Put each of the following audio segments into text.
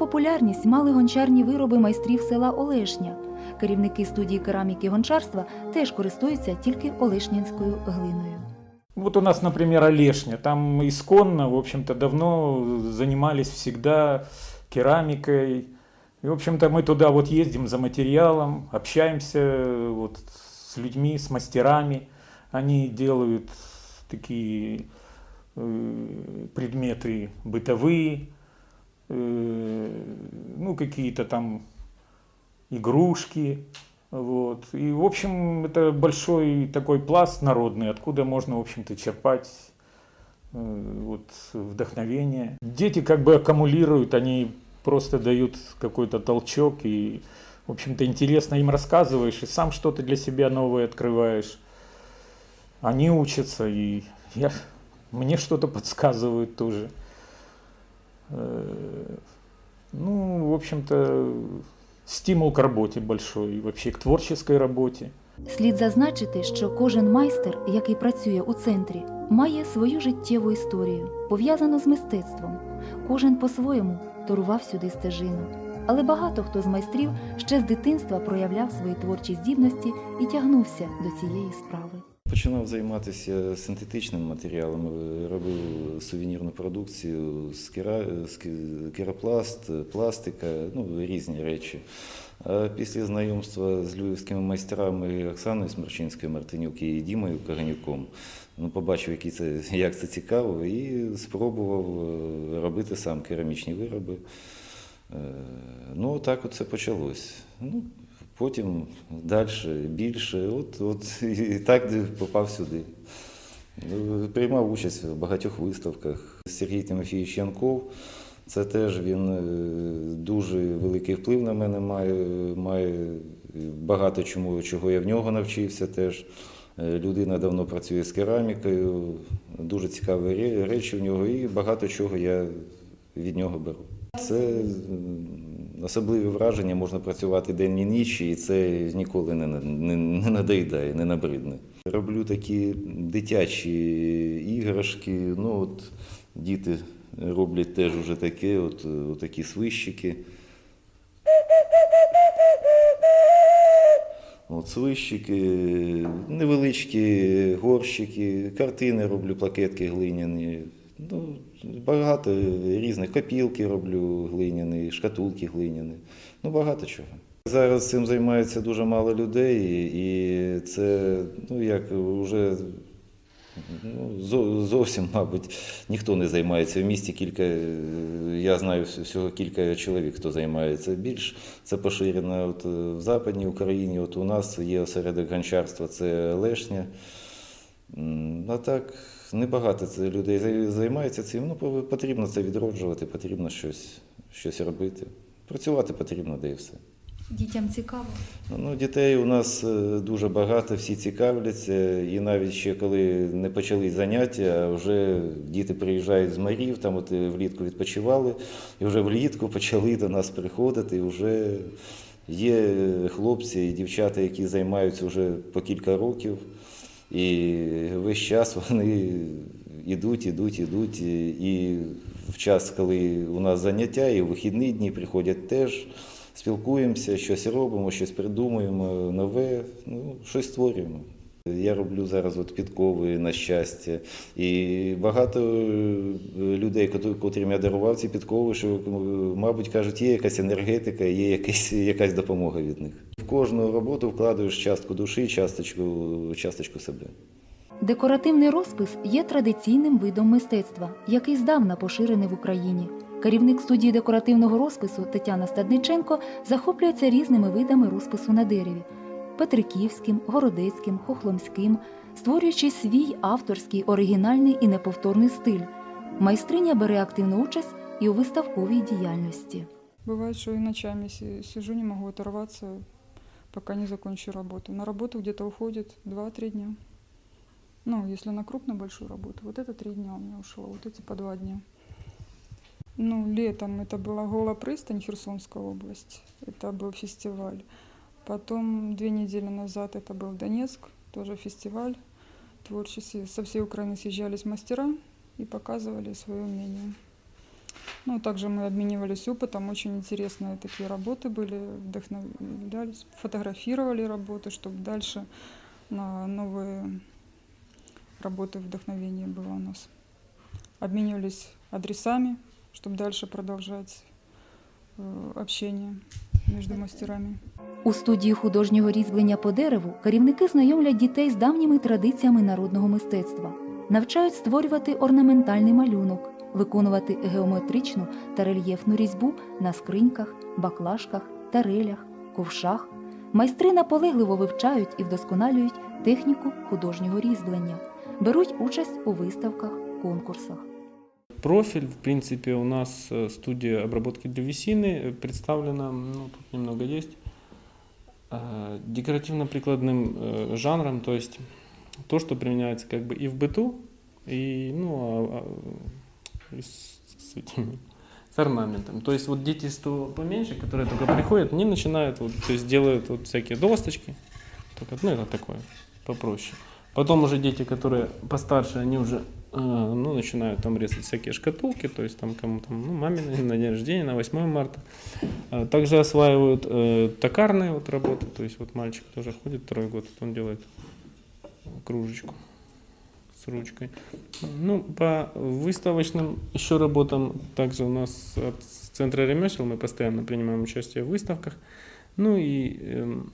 Популярність мали гончарні вироби майстрів села Олешня. Керівники студії кераміки гончарства теж користуються тільки олешнянською глиною. Вот у нас, например, Олешня. Там исконно, в общем-то, давно занимались всегда керамикой. И, в общем-то, мы туда вот ездим за материалом, общаемся вот с людьми, с мастерами. Они делают такие э, предметы бытовые, э, ну, какие-то там игрушки. Вот. И, в общем, это большой такой пласт народный, откуда можно, в общем-то, черпать э, вот, вдохновение. Дети как бы аккумулируют, они просто дают какой-то толчок, и, в общем-то, интересно им рассказываешь, и сам что-то для себя новое открываешь. Они учатся, и я, мне что-то подсказывают тоже. Э, Ну, в общем-то, стимул к работе большой, вообще к творческой работе. Слід зазначити, що кожен майстер, який працює у центрі, має свою життєву історію, пов'язану з мистецтвом. Кожен по-своєму торував сюди стежину. Але багато хто з майстрів ще з дитинства проявляв свої творчі здібності і тягнувся до цієї справи. Починав займатися синтетичним матеріалом, е, робив сувенірну продукцію з, керопласт, пластика, ну, різні речі. А після знайомства з львівськими майстрами Оксаною Смерчинською Мартинюк і Дімою Каганюком, ну, побачив, які це, як це цікаво, і спробував е, робити сам керамічні вироби. Е, Ну, так от це почалось. Ну, потім далі, більше. От, от і так попав сюди. Ну, Приймав участь в багатьох виставках. Сергій Тимофійович Янков. Це теж він е, дуже великий вплив на мене має, має багато чому, чого я в нього навчився теж. Е, Людина давно працює з керамікою, дуже цікаві речі в нього, і багато чого я від нього беру. Це особливі враження, можна працювати день і ніч, і це ніколи не, не, не надоїдає, не набридне. Роблю такі дитячі іграшки. Ну, от діти роблять теж уже таке, от, от такі свищики. От свищики, невеличкі горщики, картини роблю, плакетки глиняні. Ну, багато різних копілки роблю глиняні, шкатулки глиняні. Ну, багато чого. Зараз цим займається дуже мало людей, і це, ну як вже ну, зовсім, мабуть, ніхто не займається. В місті кілька, я знаю всього кілька чоловік, хто займається. Більш це поширено от, в Западній Україні. От у нас є осередок гончарства, це Лешня. А так, небагато це людей зай- займається цим. Ну, потрібно це відроджувати, потрібно щось, щось робити. Працювати потрібно, де і все. Дітям цікаво. Ну, дітей у нас е, дуже багато, всі цікавляться. І навіть ще коли не почали заняття, вже діти приїжджають з морів, там от е, влітку відпочивали, і вже влітку почали до нас приходити. І вже є хлопці і дівчата, які займаються вже по кілька років. І весь час вони йдуть, ідуть, ідуть. І в час, коли у нас заняття, і вихідні дні приходять теж. Спілкуємося, щось робимо, щось придумуємо нове, ну, щось створюємо. Я роблю зараз от підкови на щастя. І багато е, людей, котр- котрим я дарував ці підкови, що, мабуть, кажуть, є якась енергетика, є якась, якась допомога від них. В кожну роботу вкладаєш частку душі, часточку, часточку себе. Декоративний розпис є традиційним видом мистецтва, який здавна поширений в Україні. Керівник студії декоративного розпису Тетяна Стадниченко захоплюється різними видами розпису на дереві петриківським, городецьким, хохломським, створюючи свій авторський, оригінальний і неповторний стиль. Майстриня бере активну участь і у виставковій діяльності. Бывает, что и ночами си- сижу, не могу оторваться, пока не закончу работу. На работу где-то уходит 2-3 дня. Ну, если на крупно большую работу. Вот это 3 дня у меня ушло, вот эти по 2 дня. Ну, летом это была Гола пристань, Херсонская область. Это был фестиваль. Потом две недели назад это был Донецк, тоже фестиваль творческий. Со всей Украины съезжались мастера и показывали свое умение. Ну, также мы обменивались опытом, очень интересные такие работы были, вдохновлялись, фотографировали работы, чтобы дальше на новые работы вдохновения было у нас. Обменивались адресами, чтобы дальше продолжать э, общение между мастерами. У студії художнього різьблення по дереву керівники знайомлять дітей з давніми традиціями народного мистецтва, навчають створювати орнаментальний малюнок, виконувати геометричну та рельєфну різьбу на скриньках, баклажках, тарелях, ковшах. Майстри наполегливо вивчають і вдосконалюють техніку художнього різьблення, беруть участь у виставках, конкурсах. Профиль, в принципе, у нас э, студия обработки древесины э, представлена, ну, тут немного есть, э, декоративно-прикладным э, жанром, то есть то, что применяется как бы и в быту, и, ну, а- а, и с, с этими, с орнаментом. То есть вот дети, что поменьше, которые только приходят, они начинают, вот, то есть делают вот всякие досточки, только, ну, это такое, попроще. Потом уже дети, которые постарше, они уже э, ну, начинают там резать всякие шкатулки, то есть там кому там, ну, маме на, день рождения, на 8 марта. Э, Также осваивают э, токарные вот работы, то есть вот мальчик тоже ходит второй год, вот он делает кружечку с ручкой. Ну, по выставочным еще работам, также у нас от Центра ремесел мы постоянно принимаем участие в выставках. Ну и эм,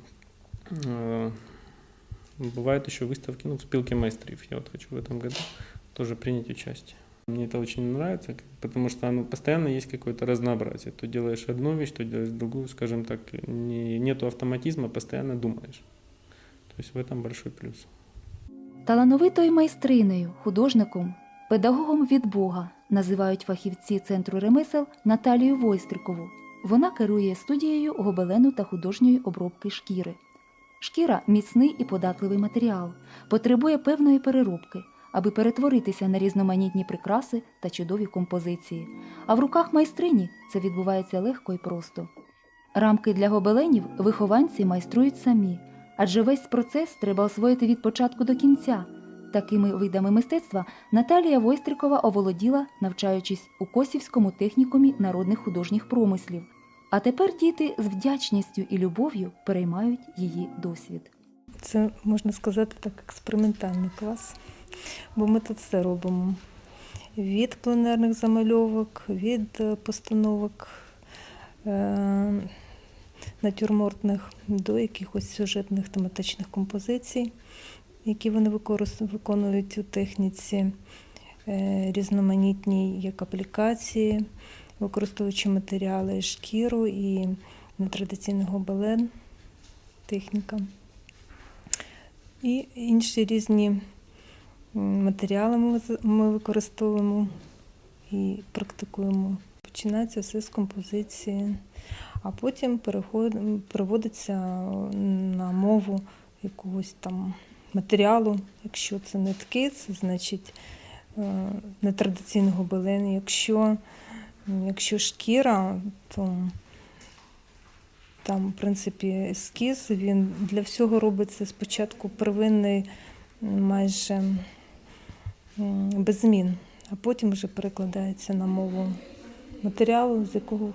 э, бывают еще выставки, ну, в спилке майстров. Я вот хочу в этом году тоже принять участие. Мне это очень нравится, потому что оно постоянно есть какое-то разнообразие. То делаешь одну вещь, то делаешь другую, скажем так, не, нету автоматизма, постоянно думаешь. То есть в этом большой плюс. Талановитою майстринею, художником, педагогом від Бога називають фахівці центру ремесел Наталію Войстрикову. Вона керує студією гобелену та художньої обробки шкіри. Шкіра міцний і податливий матеріал, потребує певної переробки, аби перетворитися на різноманітні прикраси та чудові композиції. А в руках майстрині це відбувається легко і просто. Рамки для гобеленів вихованці майструють самі, адже весь процес треба освоїти від початку до кінця. Такими видами мистецтва Наталія Войстрикова оволоділа, навчаючись у Косівському технікумі народних художніх промислів. А тепер діти з вдячністю і любов'ю переймають її досвід. Це можна сказати так, експериментальний клас, бо ми тут все робимо. Від пленерних замальовок, від е, постановок е- натюрмортних до якихось сюжетних тематичних композицій, які вони виконують у техніці, е- різноманітній як аплікації, використовуючи матеріали шкіру і нетрадиційний гобелен, техніка і інші різні матеріали ми, використовуємо і практикуємо. Починається все з композиції, а потім переводиться на мову якогось там матеріалу. Якщо це нитки, це значить е, нетрадиційний гобелен. Якщо, якщо шкіра, то там, в принципі, ескіз, він для всього робиться спочатку первинний, майже без змін, а потім вже перекладається на мову матеріалу, з якого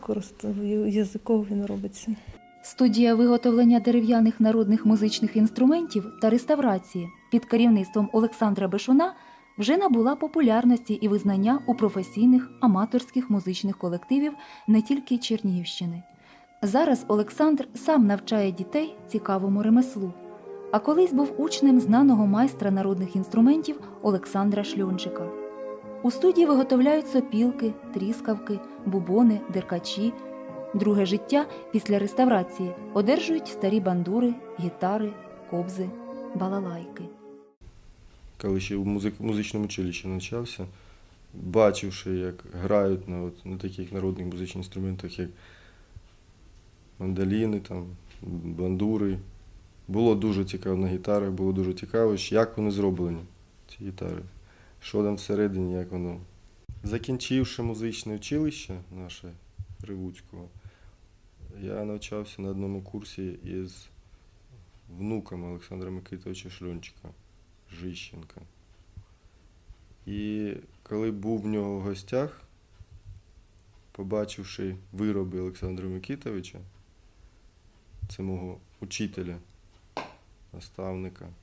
з він робиться. Студія виготовлення дерев'яних народних музичних інструментів та реставрації під керівництвом Олександра Бешуна вже набула популярності і визнання у професійних аматорських музичних колективів не тільки Чернігівщини. Зараз Олександр сам навчає дітей цікавому ремеслу, а колись був учнем знаного майстра народних інструментів Олександра Шльончика. У студії виготовляють сопілки, тріскавки, бубони, деркачі. Друге життя після реставрації одержують старі бандури, гітари, кобзи, балалайки. коли ще в музичному училищі навчався, бачивши, як грають на, от, на таких народних музичних інструментах, як мандоліни, там, бандури. Було дуже цікаво на гітарах, було дуже цікаво, як вони зроблені, ці гітари. Що там всередині, як воно. Закінчивши музичне училище наше Кривуцького, я навчався на одному курсі із внуком Олександра Микитовича Шльончика. Жищенка. І коли був в нього в гостях, побачивши вироби Олександра Микитовича, це мого учителя, наставника,